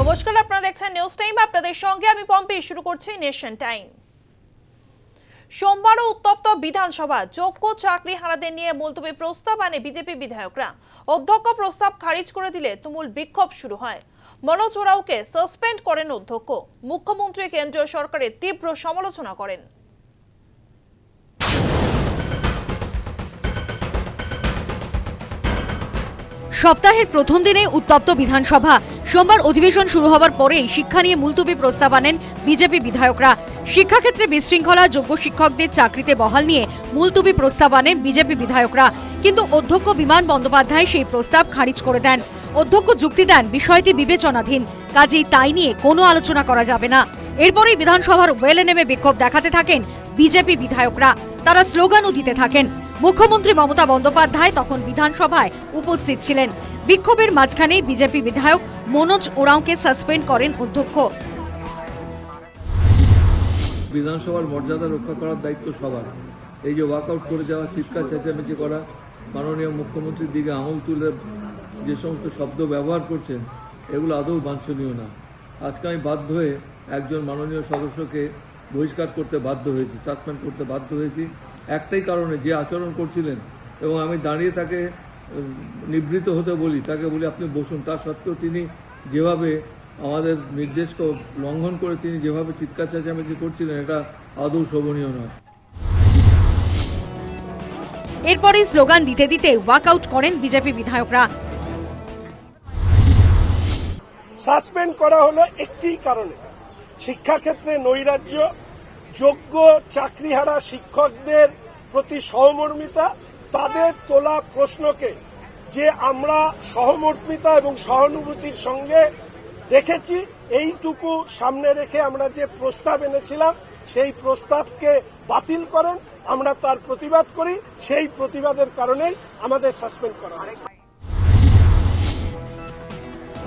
নমস্কার, আপনারা দেখছেন নিউজ টাইম আপনাদের সঙ্গে আমি পম্পি। শুরু করছি নেশন টাইম সোমবারও উত্তপ্ত বিধানসভা, যোগ্য চাকরি হারাদের নিয়ে মুলতবি প্রস্তাব আনে বিজেপি বিধায়করা। অধ্যক্ষ প্রস্তাব খারিজ করে দিলে তুমুল বিক্ষোভ শুরু হয়। মনোজ ওরাওকে সাসপেন্ড করেন অধ্যক্ষ। মুখ্যমন্ত্রী কেন্দ্রীয় সরকারের তীব্র সমালোচনা করেন। সপ্তাহের প্রথম দিনে উত্তপ্ত বিধানসভা। সোমবার অধিবেশন শুরু হওয়ার পরেই শিক্ষা নিয়ে মুলতুবি প্রস্তাব আনেন বিজেপি বিধায়করা। শিক্ষাক্ষেত্রে বিশৃঙ্খলা, যোগ্য শিক্ষকদের চাকরিতে বহাল নিয়ে মুলতুবি প্রস্তাব আনেন বিজেপি বিধায়করা। কিন্তু অধ্যক্ষ বিমান বন্দ্যোপাধ্যায় সেই প্রস্তাব খারিজ করে দেন। অধ্যক্ষ যুক্তি দেন, বিষয়টি বিবেচনাধীন, কাজেই তাই নিয়ে কোনো আলোচনা করা যাবে না। এরপরেই বিধানসভার ওয়েলে নেমে বিক্ষোভ দেখাতে থাকেন বিজেপি বিধায়করা। তারা স্লোগানও দিতে থাকেন। মুখ্যমন্ত্রী মমতা বন্দ্যোপাধ্যায় তখন বিধানসভায় উপস্থিত ছিলেন। বিক্ষোভের মাঝখানে বিজেপি বিধায়ক মনোজ ওরাওকে সাসপেন্ড করেন অধ্যক্ষ। বিধানসভার মর্যাদা রক্ষা করার দায়িত্ব সবার। এই যে ওয়াকআউট করে যাওয়া, চিৎকার, চেঁচামেচি করা, মাননীয় মুখ্যমন্ত্রীর দিকে আঙুল তুলে যে সমস্ত শব্দ ব্যবহার করছেন, এগুলো আদৌ বাঞ্ছনীয় না। আজকে আমি বাধ্য হয়ে একজন মাননীয় সদস্যকে বহিষ্কার করতে বাধ্য হয়েছি, সাসপেন্ড করতে বাধ্য হয়েছি। একটাই কারণে যে আচরণ করছিলেন এবং আমি দাঁড়িয়ে তাকে নিবৃত হতে বলি তাকে বলি আপনি বসুন। তা সত্ত্বেও তিনি যেভাবে আমাদের নির্দেশকে লঙ্ঘন করে তিনি যেভাবে চিৎকার চেঁচামেচি করছিলেন এটা আদৌ শোভনীয় নয়। এরপরেই স্লোগান দিতে দিতে ওয়াকআউট করেন বিজেপি বিধায়করা। সাসপেন্ড করা হলো একটি কারণে। শিক্ষাক্ষেত্রে নৈরাজ্য যোগ্য চাকরিহারা শিক্ষকদের প্রতি সহমর্মিতা, তাদের তোলা প্রশ্নকে যে আমরা সহমর্মিতা এবং সহানুভূতির সঙ্গে দেখেছি, এইটুকু সামনে রেখে আমরা যে প্রস্তাব এনেছিলাম, সেই প্রস্তাবকে বাতিল করেন, আমরা তার প্রতিবাদ করি, সেই প্রতিবাদের কারণেই আমাদের সাসপেন্ড করা হয়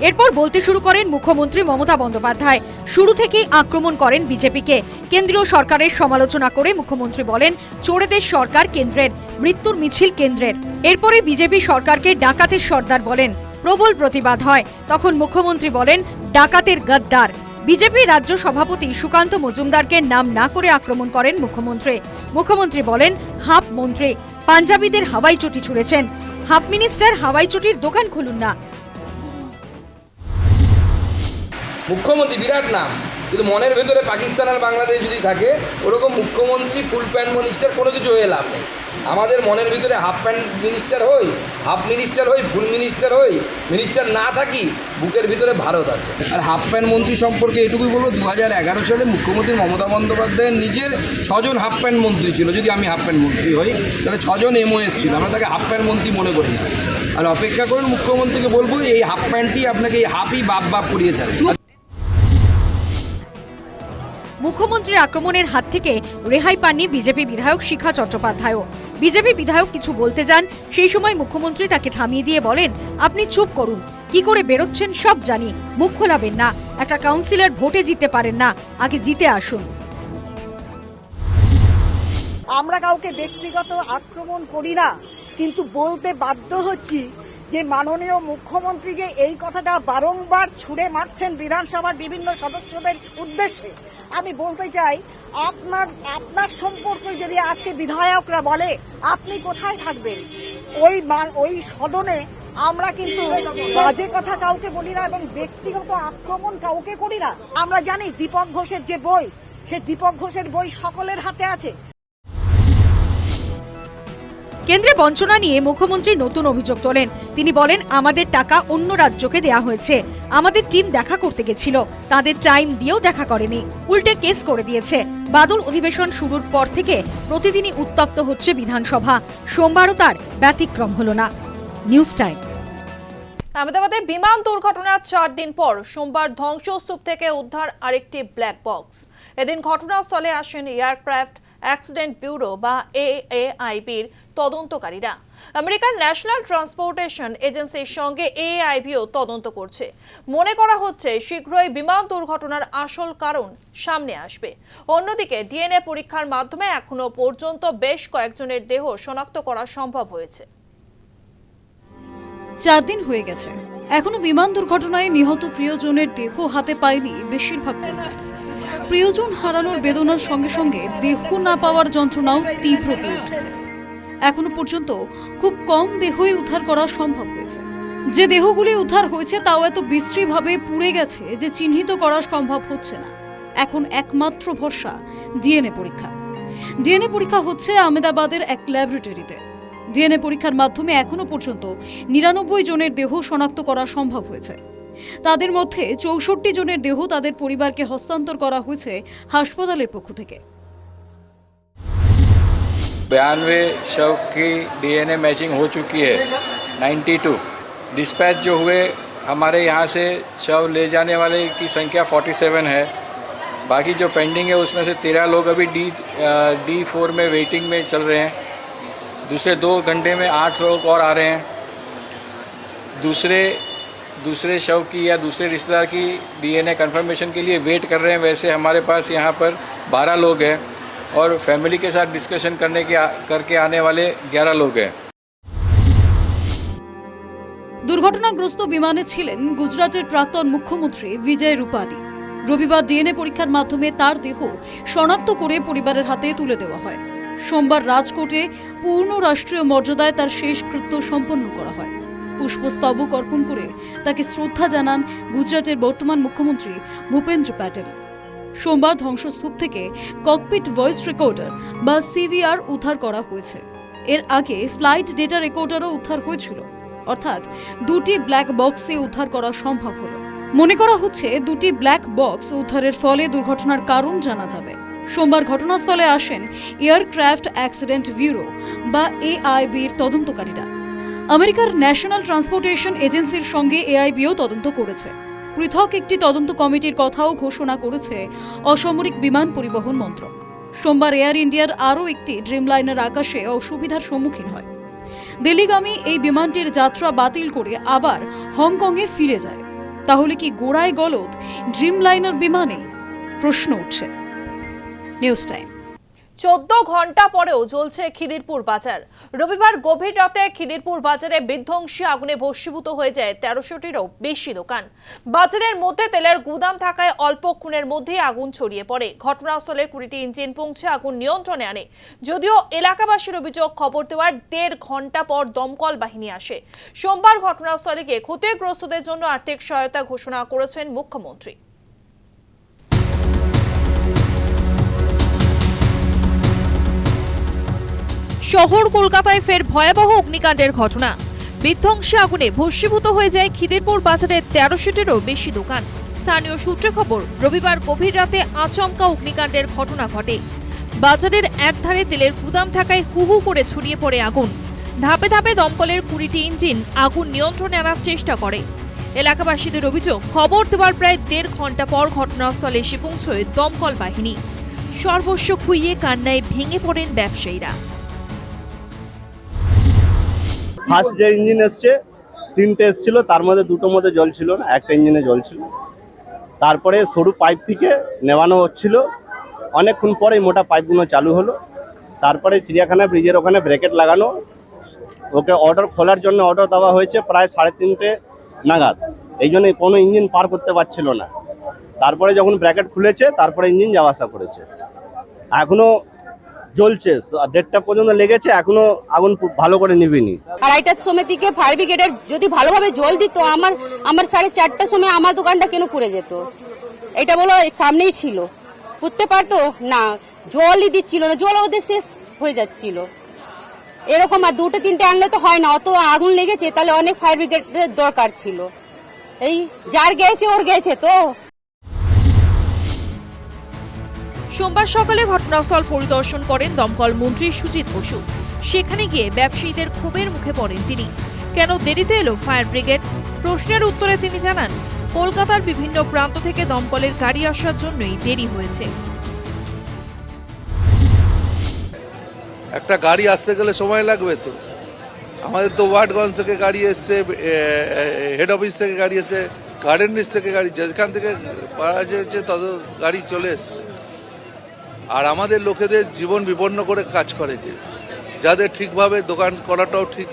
এরপর বলতে শুরু করেন মুখ্যমন্ত্রী মমতা বন্দ্যোপাধ্যায়। শুরু থেকেই আক্রমণ করেন বিজেপিকে। কেন্দ্রীয় সরকারের সমালোচনা করে মুখ্যমন্ত্রী বলেন, চোরেদের সরকার কেন্দ্রের, মৃত্যুর মিছিল কেন্দ্রের। এরপরে বিজেপি সরকারকে ডাকাতের সর্দার বলেন, প্রবল প্রতিবাদ হয়। তখন মুখ্যমন্ত্রী বলেন, ডাকাতের গদ্দার। বিজেপি রাজ্য সভাপতি সুকান্ত মজুমদারকে নাম না করে আক্রমণ করেন মুখ্যমন্ত্রী। মুখ্যমন্ত্রী বলেন হাফ মন্ত্রী, পাঞ্জাবিদের হাওয়াই চটি ছুড়েছেন। হাফ মিনিস্টার হাওয়াই চটির দোকান খুলুন না। মুখ্যমন্ত্রী, বিরাট নাম। কিন্তু মনের ভেতরে পাকিস্তান আর বাংলাদেশ যদি থাকে, ওরকম মুখ্যমন্ত্রী ফুল প্যান্ট মিনিস্টার কোনো কিছু হয়ে লাভ নেই। আমাদের মনের ভিতরে হাফ প্যান্ট মিনিস্টার হই হাফ মিনিস্টার হই ফুল মিনিস্টার হই মিনিস্টার না থাকি, বুকের ভিতরে ভারত আছে। আর হাফ প্যান্ট মন্ত্রী সম্পর্কে এটুকুই বলব দু হাজার এগারো সালে মুখ্যমন্ত্রী মমতা বন্দ্যোপাধ্যায়ের নিজের ছজন হাফ প্যান্ট মন্ত্রী ছিল, যদি আমি হাফ প্যান্ট মন্ত্রী হই, তাহলে ছজন এমওএস ছিল, আমরা তাকে হাফ প্যান্ট মন্ত্রী মনে করি না। আর অপেক্ষা করুন, মুখ্যমন্ত্রীকে বলব, এই হাফ প্যান্টটি আপনাকে এই হাফই বাপ বাপ করিয়ে ছাড়ে মুখ্যমন্ত্রীর আক্রমণের হাত থেকে রেহাই পাননি বিজেপি বিধায়ক শিখা চট্টোপাধ্যায়ও। বিজেপি বিধায়ক কিছু বলতে যান, সেই সময় মুখ্যমন্ত্রী তাকে থামিয়ে দিয়ে বলেন, আপনি চুপ করুন, কি করে বেরোচ্ছেন সব জানি, মুখ খোলাবেন না, একটা কাউন্সিলর ভোটে জিততে পারেন না, আগে জিতে আসুন। আমরা কাউকে ব্যক্তিগত আক্রমণ করি না, কিন্তু বলতে বাধ্য হচ্ছি যে মাননীয় মুখ্যমন্ত্রী যে এই কথাটা বারংবার ছুড়ে মারছেন বিধানসভার বিভিন্ন সদস্যদের উদ্দেশ্যে। আমি বলতে চাই, আপনার আপনার সম্পর্কে যদি আজকে বিধায়করা বলে, আপনি কোথায় থাকবেন? ওই ওই সদনে আমরা কিন্তু বাজে কথা কাউকে বলি না এবং ব্যক্তিগত আক্রমণ কাউকে করি না। আমরা জানি দীপক ঘোষের যে বই, সে দীপক ঘোষের বই সকলের হাতে আছে। কেন্দ্রে বঞ্চনা নিয়ে মুখ্যমন্ত্রী নতুন অভিযোগ তোলেন। তিনি বলেন, আমাদের টাকা অন্য রাজ্যকে দেয়া হয়েছে। আমাদের টিম দেখা করতে গেছিল। তাদের টাইম দিয়েও দেখা করেনি। উল্টে কেস করে দিয়েছে। বাদল অধিবেশন শুরুর পর থেকে প্রতিদিনই উত্তপ্ত হচ্ছে বিধানসভা। সোমবারও তার ব্যতিক্রম হল না। News time. আহমেদাবাদে বিমান দুর্ঘটনার চার দিন পর সোমবার ধ্বংসস্তূপ থেকে উদ্ধার আরেকটি ব্ল্যাক বক্স। এদিন ঘটনাস্থলে আসেন এয়ারক্রাফট অ্যাক্সিডেন্ট ব্যুরো বা এএআইবির তদন্তকারীরা। আমেরিকান ন্যাশনাল ট্রান্সপোর্টেশন এজেন্সির সঙ্গে এআইবিও তদন্ত করছে। মনে করা হচ্ছে শীঘ্রই বিমান দুর্ঘটনার আসল কারণ সামনে আসবে। অন্যদিকে, ডিএনএ পরীক্ষার মাধ্যমে এখনও পর্যন্ত বেশ কয়েকজনের দেহ শনাক্ত করা সম্ভব হয়েছে। চার দিন হয়ে গেছে। এখনও বিমান দুর্ঘটনায় নিহত প্রিয়জনের দেহ হাতে পায়নি বেশিরভাগ পরিবার। প্রিয়জন হারানোর বেদনার সঙ্গে সঙ্গে দেহ না পাওয়ার যন্ত্রণাও তীব্র হয়ে উঠেছে। এখনও পর্যন্ত খুব কম দেহই উদ্ধার করা সম্ভব হয়েছে। যে দেহগুলি উদ্ধার হয়েছে তাও এত বিশ্রীভাবে পুড়ে গেছে যে চিহ্নিত করা সম্ভব হচ্ছে না। এখন একমাত্র ভরসা, ডিএনএ পরীক্ষা। ডিএনএ পরীক্ষা হচ্ছে আহমেদাবাদের এক ল্যাবরেটরিতে। ডিএনএ পরীক্ষার মাধ্যমে এখনও পর্যন্ত নিরানব্বই জনের দেহ শনাক্ত করা সম্ভব হয়েছে। তাদের মধ্যে চৌষট্টি জনের দেহ তাদের পরিবারকে হস্তান্তর করা হয়েছে হাসপাতালের পক্ষ থেকে बयानवे शव की डीएनए मैचिंग हो चुकी है 92 डिस्पैच जो हुए हमारे यहाँ से शव ले जाने वाले की संख्या 47 है बाकी जो पेंडिंग है उसमें से तेरह लोग अभी डी डी फोर में वेटिंग में चल रहे हैं दूसरे दो घंटे में आठ लोग और आ रहे हैं दूसरे दूसरे शव की या दूसरे रिश्तेदार की डीएनए कंफर्मेशन के लिए वेट कर रहे हैं वैसे हमारे पास यहाँ पर बारह लोग हैं और फैमिली के साथ डिस्कशन करने के करके आने वाले ग्यारह लोग हैं দুর্ঘটনাগ্রস্ত বিমানে ছিলেন গুজরাটের প্রাক্তন মুখ্যমন্ত্রী বিজয় রূপানী রবিবার ডিএনএ পরীক্ষার মাধ্যমে তার দেহ শনাক্ত করে পরিবারের হাতে তুলে দেওয়া হয় সোমবার রাজকোটে পূর্ণ রাষ্ট্রীয় মর্যাদায় তার শেষকৃত্য সম্পন্ন করা হয় পুষ্পস্তবক অর্পণ করে তাকে শ্রদ্ধা জানান গুজরাটের বর্তমান মুখ্যমন্ত্রী ভূপেন্দ্র প্যাটেল। সোমবার ধ্বংসস্তূপ থেকে ককপিট ভয়েস রেকর্ডার বা সিভিআর উদ্ধার করা হয়েছে। এর আগে ফ্লাইট ডেটা রেকর্ডারও উদ্ধার হয়েছিল। অর্থাৎ দুটি ব্ল্যাক বক্সে উদ্ধার করা সম্ভব হলো। মনে করা হচ্ছে দুটি ব্ল্যাক বক্স উদ্ধারের ফলে দুর্ঘটনার কারণ জানা যাবে। সোমবার ঘটনাস্থলে আসেন এয়ারক্রাফট অ্যাক্সিডেন্ট ব্যুরো বা এআইবির তদন্তকারীরা। আমেরিকার ন্যাশনাল ট্রান্সপোর্টেশন এজেন্সির সঙ্গে এআইবিও তদন্ত করেছে। পৃথক একটি তদন্ত কমিটির কথাও ঘোষণা করেছে অসামরিক বিমান পরিবহন মন্ত্রক। সোমবার এয়ার ইন্ডিয়ার আরও একটি ড্রিমলাইনার আকাশে অসুবিধার সম্মুখীন হয়। দিল্লিগামী এই বিমানটির যাত্রা বাতিল করে আবার হংকংয়ে ফিরে যায়। তাহলে কি গোড়ায় গলদ ড্রিমলাইনার বিমানে প্রশ্ন উঠছে? News time. চোদ্দ ঘণ্টা পরেও জ্বলছে খিদিরপুর বাজার। রবিবার গভীর রাতে খিদিরপুর বাজারে বিধ্বংসী আগুনে ভস্মীভূত হয়ে যায় তেরোশোটিরও বেশি দোকান। বাজারের মধ্যে তেলের গুদাম থাকায় অল্পক্ষণের মধ্যেই আগুন ছড়িয়ে পড়ে। ঘটনাস্থলে কুড়িটি ইঞ্জিন পৌঁছে আগুন নিয়ন্ত্রণে আনে। যদিও এলাকাবাসীর অভিযোগ, খবর দেওয়ার দেড় ঘণ্টা পর দমকল বাহিনী আসে। সোমবার ঘটনাস্থলে গিয়ে ক্ষতিগ্রস্তদের জন্য আর্থিক সহায়তা ঘোষণা করেছেন মুখ্যমন্ত্রী। শহর কলকাতায় ফের ভয়াবহ অগ্নিকাণ্ডের ঘটনা। বিধ্বংসী আগুনে ভস্মীভূত হয়ে যায় খিদিরপুর বাজারের তেরোশোটিরও বেশি দোকান। স্থানীয় সূত্রে খবর, রবিবার গভীর রাতে আচমকা অগ্নিকাণ্ডের ঘটনা ঘটে। বাজারের একধারে তেলের গুদাম থাকায় হু হু করে ছড়িয়ে পড়ে আগুন। ধাপে ধাপে দমকলের কুড়িটি ইঞ্জিন আগুন নিয়ন্ত্রণে আনার চেষ্টা করে। এলাকাবাসীদের অভিযোগ, খবর দেওয়ার প্রায় দেড় ঘণ্টা পর ঘটনাস্থলে এসে পৌঁছয় দমকল বাহিনী। সর্বস্ব খুইয়ে কান্নায় ভেঙে পড়েন ব্যবসায়ীরা। ফার্স্ট যে ইঞ্জিন এসছে, তিনটে এসছিল, তার মধ্যে দুটোর মধ্যে জল ছিল না, একটা ইঞ্জিনে জল ছিল। তারপরে সরু পাইপ থেকে নেওয়ানো হচ্ছিল। অনেকক্ষণ পরে মোটা পাইপগুলো চালু হলো। তারপরে চিড়িয়াখানা ব্রিজের ওখানে ব্রেকেট লাগানো। ওকে অর্ডার খোলার জন্য অর্ডার দেওয়া হয়েছে প্রায় সাড়ে তিনটে নাগাদ। এই জন্য কোনো ইঞ্জিন পার করতে পারছিল না। তারপরে যখন ব্র্যাকেট খুলেছে, তারপরে ইঞ্জিন যাওয়া আসা করেছে। এখনও জ্বলছে। দেড়টা পর্যন্ত লেগেছে, এখনও আগুন ভালো করে নিবেনি আড়াইটার সময় থেকে ফায়ার ব্রিগেডের যদি ভালোভাবে জল দিত, আমার আমার সাড়ে চারটার সময় আমার দোকানটা কেন পুড়ে যেত? এটা বলো সামনেই ছিল। পুড়তে পারতো? না, জলই দিচ্ছিল না, জল ওদের শেষ হয়ে যাচ্ছিল। এরকম আর দুটো, তিনটে আনলে তো হয় না, অত আগুন লেগেছে, তাহলে অনেক ফায়ার ব্রিগেডের দরকার ছিল। এই, যার গেছে, ওর গেছে তো। সোমবার সকালে ঘটনাস্থল পরিদর্শন করেন দমকল মন্ত্রী সুজিত বসু। সেখানে গিয়ে ব্যবসায়ীদের ক্ষোভের মুখে পড়েন তিনি। কেন দেরিতে এলো ফায়ার ব্রিগেড? প্রশ্নের উত্তরে তিনি জানান, কলকাতার বিভিন্ন প্রান্ত থেকে দমকলের গাড়ি আসার জন্যই দেরি হয়েছে। একটা গাড়ি আসতে গেলে সময় লাগবে তো। আমাদের তো ওয়ার্ডগঞ্জ থেকে গাড়ি এসছে হেড অফিস থেকে গাড়ি এসছে গার্ডেন নিচ থেকে গাড়ি, যেখান থেকে পাওয়া যাচ্ছে তত গাড়ি চলে এসছে। আর আমাদের লোকেদের জীবন বিপন্ন করে কাজ করে যে, যাদের ঠিকভাবে দোকান করাটাও ঠিক,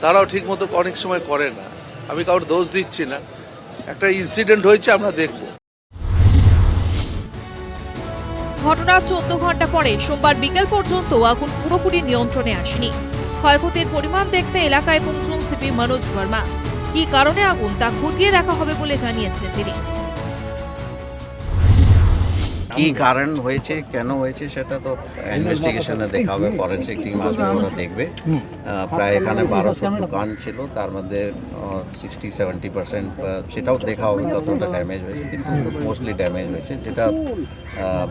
তারাও ঠিক মতো অনেক সময় করে না। আমি কারোর দোষ দিচ্ছি না। একটা ইনসিডেন্ট হয়েছে, আমরা দেখব। ঘটনার চোদ্দ ঘণ্টা পরে সোমবার বিকেল পর্যন্ত আগুন পুরোপুরি নিয়ন্ত্রণে আসেনি। ক্ষয়ক্ষতির পরিমাণ দেখতে এলাকায় পৌঁছন সিপি মনোজ বর্মা। কি কারণে আগুন তা খতিয়ে দেখা হবে বলে জানিয়েছেন তিনি। কি কারণ হয়েছে, কেন হয়েছে সেটা তো ইনভেস্টিগেশনে দেখা হবে ফরেন্সিক টিম আসবে, ওরা দেখবে। প্রায় এখানে বারোশো দোকান ছিল, তার মধ্যে সিক্সটি সেভেন্টি পার্সেন্ট সেটাও দেখা হবে, ততটা ড্যামেজ হয়েছে, কিন্তু মোস্টলি ড্যামেজ হয়েছে, যেটা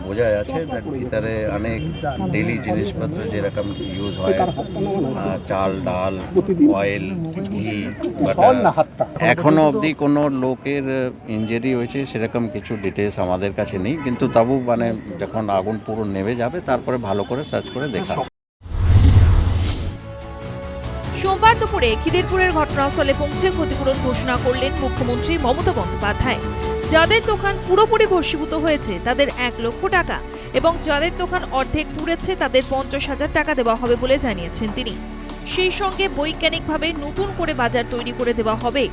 বোঝা যাচ্ছে ভিতরে অনেক ডেলি জিনিসপত্র যেরকম ইউজ হয় চাল, ডাল অয়েল ঘি এখনও অবধি কোনো লোকের ইঞ্জুরি হয়েছে, সেরকম কিছু ডিটেলস আমাদের কাছে নেই, কিন্তু তবু মানে যখন আগুন পুরো নেমে যাবে, তারপরে ভালো করে সার্চ করে দেখা। সোমবার দুপুরে খিদিরপুরের ঘটনাস্থলে পৌঁছে ক্ষতিপূরণ ঘোষণা করলেন মুখ্যমন্ত্রী মমতা বন্দ্যোপাধ্যায়। যাদের দোকান পুরোপুরি ভস্মীভূত হয়েছে, তাদের এক লক্ষ টাকা এবং যাদের দোকান অর্ধেক পুড়েছে, তাদের পঞ্চাশ হাজার টাকা দেওয়া হবে বলে জানিয়েছেন তিনি। সেই সঙ্গে বৈজ্ঞানিকভাবে নতুন করে বাজার তৈরি করে দেওয়া হবে,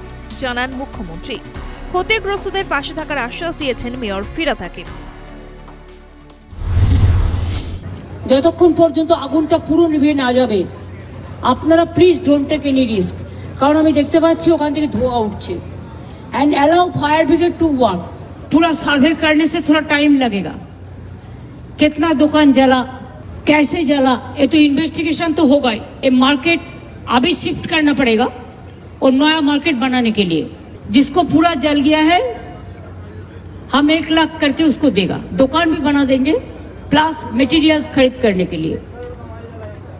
জানান মুখ্যমন্ত্রী। ক্ষতিগ্রস্তদের পাশে থাকার আশ্বাস দিয়েছেন মেয়র ফিরাত হাকিম। যতক্ষণ পর্যন্ত আগুনটা পুরো নিভিয়ে না যাবে আপনারা please don't take any risk কারণ আমি দেখতে পাচ্ছি ওখান থেকে ধোঁয়া উঠছে and allow fire brigade to work पूरा सर्वे करने से थोड़ा टाइम लगेगा कितना दुकान जला कैसे जला ये तो इन्वेस्टिगेशन तो होगा ही ये मार्केट अभी शिफ्ट करना पड़ेगा और नया मार्केट बनाने के लिए जिसको पूरा जल गया है हम एक लाख करके उसको देगा दुकान भी बना देंगे प्लस मटेरियल्स खरीद करने के लिए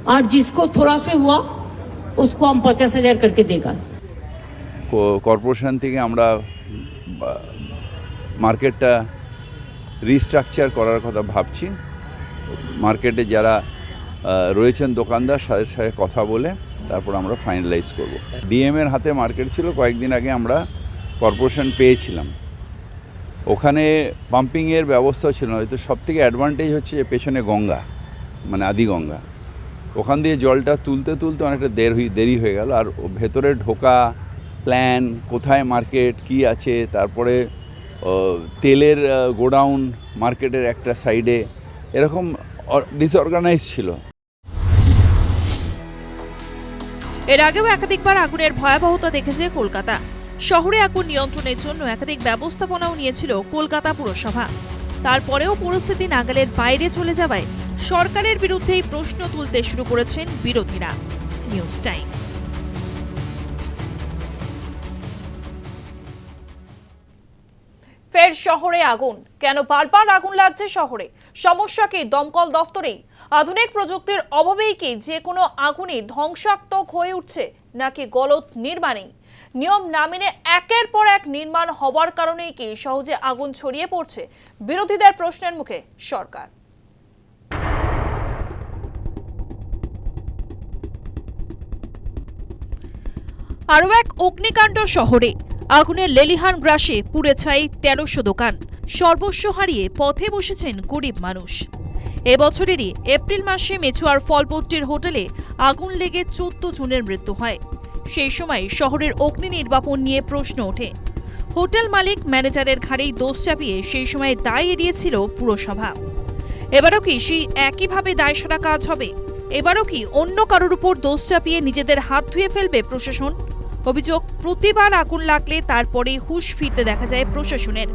और जिसको थोड़ा से हुआ उसको हम पचास हजार करके देगा কো- কর্পোরেশন থেকে আমরা বা- মার্কেটটা রিস্ট্রাকচার করার কথা ভাবছি মার্কেটে যারা আহ, রয়েছেন দোকানদার তাদের সাথে কথা বলে তারপর আমরা ফাইনালাইজ করব ডিএমের হাতে মার্কেট ছিল কয়েকদিন আগে আমরা কর্পোরেশন পেয়েছিলাম ওখানে পাম্পিংয়ের ব্যবস্থা ছিল না, হয়তো সব থেকে অ্যাডভান্টেজ হচ্ছে যে পেছনে গঙ্গা মানে আদি গঙ্গা। ওখান দিয়ে জলটা তুলতে তুলতে অনেকটা দের দেরি হয়ে গেল। আর ভেতরে ঢোকা প্ল্যান কোথায় মার্কেট কি আছে, তারপরে তেলের গোডাউন মার্কেটের একটা সাইডে এরকম ডিসঅর্গানাইজ ছিল। এর আগেও একাধিকবার আগুনের ভয়াবহতা দেখেছে কলকাতা। শহরে আগুন নিয়ন্ত্রণের জন্য একাধিক ব্যবস্থাপনাও নিয়েছিল কলকাতা পুরসভা। তারপরেও পরিস্থিতি নাগালের বাইরে চলে যাওয়ায় সরকারের বিরুদ্ধেই প্রশ্ন তুলতে শুরু করেছেন বিরোধীরা। News time. ফের শহরে আগুন। কেন বারবার আগুন লাগছে শহরে? সমস্যা কি দমকল দফতরেই আধুনিক প্রযুক্তির অভাবেই কি যে কোনো আগুনই ধ্বংসাত্মক হয়ে উঠছে, নাকি গলত নির্মাণেই? নিয়ম না মেনে একের পর এক নির্মাণ হওয়ার কারণেই কি সহজে আগুন ছড়িয়ে পড়ছে? বিরোধীদের প্রশ্নের মুখে সরকার। আরও এক অগ্নিকাণ্ড শহরে। আগুনের লেলিহান গ্রাসে পুড়ে ছাই তেরোশো দোকান। সর্বস্ব হারিয়ে পথে বসেছেন গরিব মানুষ। এবছরেরই এপ্রিল মাসে মেছুয়ার ফলপট্টির হোটেলে আগুন লেগে চোদ্দ জনের মৃত্যু হয়। সেই সময় শহরের অগ্নি নির্বাপন নিয়ে প্রশ্ন ওঠে। হোটেল মালিক ম্যানেজারের ঘাড়েই দোষ চাপিয়ে সেই সময় দায় এড়িয়েছিল পুরসভা। এবারও কি সেই একইভাবে দায়সারা কাজ হবে? এবারও কি অন্য কারোর উপর দোষ চাপিয়ে নিজেদের হাত ধুয়ে ফেলবে প্রশাসন? অভিযোগ, প্রতিবার আগুন লাগলে তারপরেই হুঁশ ফিরতে দেখা যায় প্রশাসনের।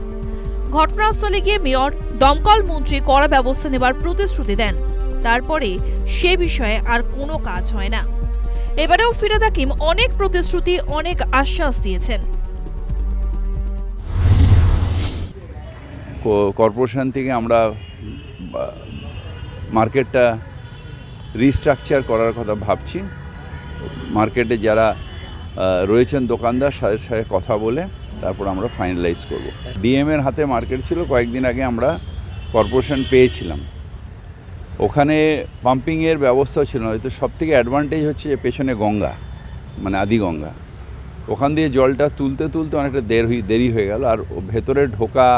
ঘটনাস্থলে গিয়ে মেয়র, দমকল মন্ত্রী কড়া ব্যবস্থা নেবার প্রতিশ্রুতি দেন। তারপরে সে বিষয়ে আর কোনো কাজ হয় না। এবারেও ফিরাদ হাকিম অনেক প্রতিশ্রুতি, অনেক আশ্বাস দিয়েছেন। কর্পোরেশন থেকে আমরা মার্কেটটা রিস্ট্রাকচার করার কথা ভাবছি। মার্কেটে যারা রয়েছেন দোকানদার, সাথে সাথে কথা বলে তারপর আমরা ফাইনালাইজ করব। ডিএমের হাতে মার্কেট ছিল, কয়েকদিন আগে আমরা কর্পোরেশন পেয়েছিলাম। ওখানে পাম্পিংয়ের ব্যবস্থা ছিল না, হয়তো সব থেকে অ্যাডভান্টেজ হচ্ছে যে পেছনে গঙ্গা মানে আদি গঙ্গা। ওখান দিয়ে জলটা তুলতে তুলতে অনেকটা দের দেরি হয়ে গেল। আর ভেতরে ঢোকা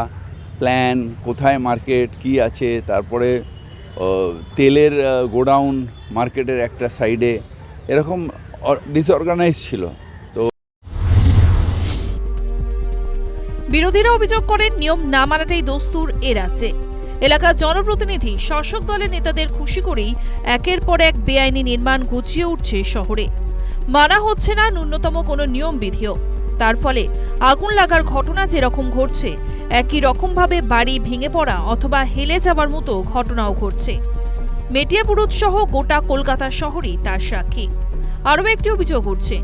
প্ল্যান কোথায় মার্কেট কি আছে, তারপরে তেলের গোডাউন মার্কেটের একটা সাইডে এরকম ডিসঅর্গানাইজ ছিল। তো বিরোধীরা অভিযোগ করেন, নিয়ম না মানাটাই দস্তুর এ রাজ্যে। এলাকার জনপ্রতিনিধি, শাসক দলের নেতাদের খুশি করেই একের পর এক বেআইনি নির্মাণ গুছিয়ে উঠছে শহরে। মানা হচ্ছে না ন্যূনতম কোনো নিয়ম বিধিও। তার ফলে আগুন লাগার ঘটনা যেরকম ঘটছে, একই রকমভাবে বাড়ি ভেঙে পড়া অথবা হেলে যাবার মতো ঘটনাও ঘটছে। মেটিয়াপুরুত সহ গোটা কলকাতা শহরই তার সাক্ষী। আরও একটি অভিযোগ উঠছে,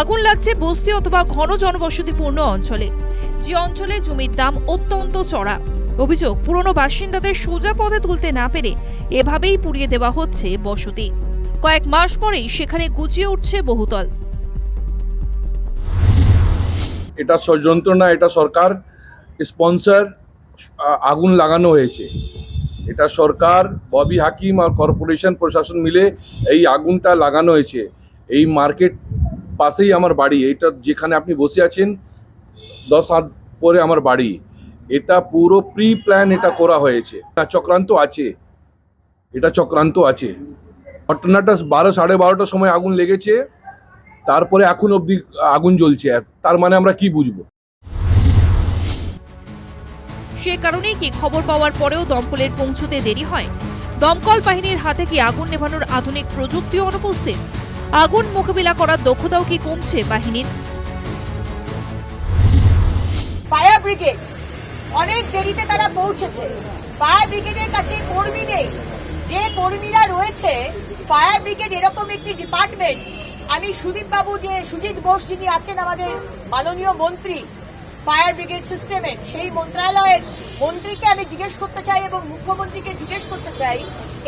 আগুন লাগছে বস্তি অথবা ঘন জনবসতিপূর্ণ অঞ্চলে। যে অঞ্চলে জমির দাম অত্যন্ত চড়া। অভিযোগ, পুরনো বাসিন্দাদের সোজা পথে তুলতে না পেরে এভাবেই পুড়িয়ে দেওয়া হচ্ছে বসতি। কয়েক মাস পরেই সেখানে গুছিয়ে উঠছে বহুতল। এটা ষড়যন্ত্র না, এটা সরকার স্পন্সর আগুন লাগানো হয়েছে। এটা সরকার, ববি হাকিম আর কর্পোরেশন প্রশাসন মিলে এই আগুনটা লাগানো হয়েছে। এই মার্কেট পাশেই আমার বাড়ি এটা যেখানে আপনি বসে আছেন, দশ হাত পরে আমার বাড়ি। এটা পুরো প্রি প্ল্যান এটা করা হয়েছে। চক্রান্ত আছে। এটা চক্রান্ত আছে। ঘটনাটা বারো সাড়ে বারোটার সময় আগুন লেগেছে। তারপরে এখন অবধি আগুন জ্বলছে। আর তার মানে আমরা কি বুঝব? সে কারণেই কি খবর পাওয়ার পরেও দমকলের পৌঁছতে দেরি হয়? দমকল বাহিনীর হাতে কি আগুন নেভানোর আধুনিক প্রযুক্তি অনুপস্থিত? আগুন মোকাবিলা করার দক্ষতাও কি কমছে বাহিনীর? ফায়ার ব্রিগেড অনেক দেরিতে তারা পৌঁছেছে। ফায়ার ব্রিগেডের কাছে কর্মী নেই। যে কর্মীরা রয়েছে, ফায়ার ব্রিগেড এরকম একটি ডিপার্টমেন্ট। আমি সুদীপ বাবু যে, সুজিত বোস যিনি আছেন আমাদের মাননীয় মন্ত্রী, ফায়ার ব্রিগেড সিস্টেমের, সেই মন্ত্রণালয়ের মন্ত্রীকে আমি জিজ্ঞেস করতে চাই এবং মুখ্যমন্ত্রীকে জিজ্ঞেস করতে চাই,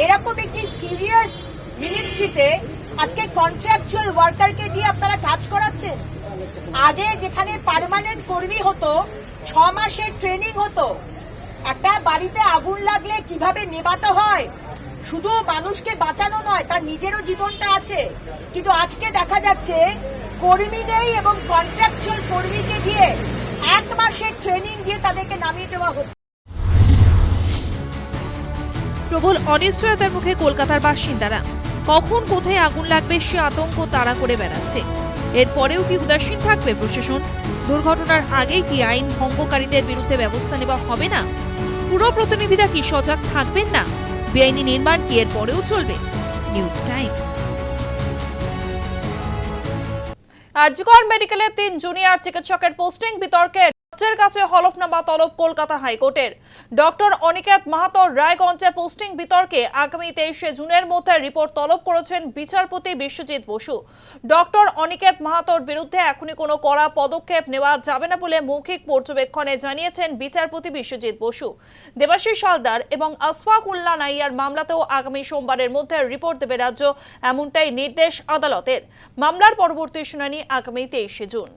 এরকম একটি সিরিয়াস মিনিস্ট্রিতে আজকে কন্ট্রাকচুয়াল ওয়ার্কারকে দিয়ে আপনারা কাজ করাচ্ছেন? আগে যেখানে পার্মানেন্ট কর্মী হতো ছ মাসের ট্রেনিং হতো। একটা বাড়িতে আগুন লাগলে কীভাবে নেবাতে হয়? শুধু মানুষকে বাঁচানো নয়, তার নিজেরও জীবনটা আছে। কিন্তু আজকে দেখা যাচ্ছে, কর্মী নেই এবং কন্ট্রাকচুয়াল কর্মীকে দিয়ে এক মাসের ট্রেনিং দিয়ে তাদেরকে নামিয়ে দেওয়া হচ্ছে। প্রবল অনিশ্চয়তার মুখে কলকাতার বাসিন্দারা, কখন কোথায় আগুন লাগবে সে আতঙ্ক তাড়া করে বেড়াচ্ছে। এরপরেও কি উদাসীন থাকবে প্রশাসন? দুর্ঘটনার আগেই কি আইন ভঙ্গকারীদের বিরুদ্ধে ব্যবস্থা নেওয়া হবে না? পুরো প্রতিনিধিরা কি সজাগ থাকবেন না? বেআইনি নির্মাণ কি এর পরেও চলবে? News time. আরজিকর মেডিকেলে তিন জুনিয়র চিকিৎসকের পোস্টিং বিতর্কে রাজ্যের কাছে হলফনামা তলব কলকাতা হাইকোর্টের। ডক্টর অনিকেত মাহাতোর রায়গঞ্জে পোস্টিং বিতর্কে আগামী তেইশে জুনের মধ্যে রিপোর্ট তলব করেছেন বিচারপতি বিশ্বজিৎ বসু। ডক্টর অনিকেত মাহাতোর বিরুদ্ধে এখনই কোনো কড়া পদক্ষেপ নেওয়া যাবে না বলে মৌখিক পর্যবেক্ষণে জানিয়েছেন বিচারপতি বিশ্বজিৎ বসু। দেবাশিস হালদার এবং আসফাক উল্লা নাইয়ার মামলাতেও আগামী সোমবারের মধ্যে রিপোর্ট দেবে রাজ্য, এমনটাই নির্দেশ আদালতের। মামলার পরবর্তী শুনানি আগামী তেইশে জুন।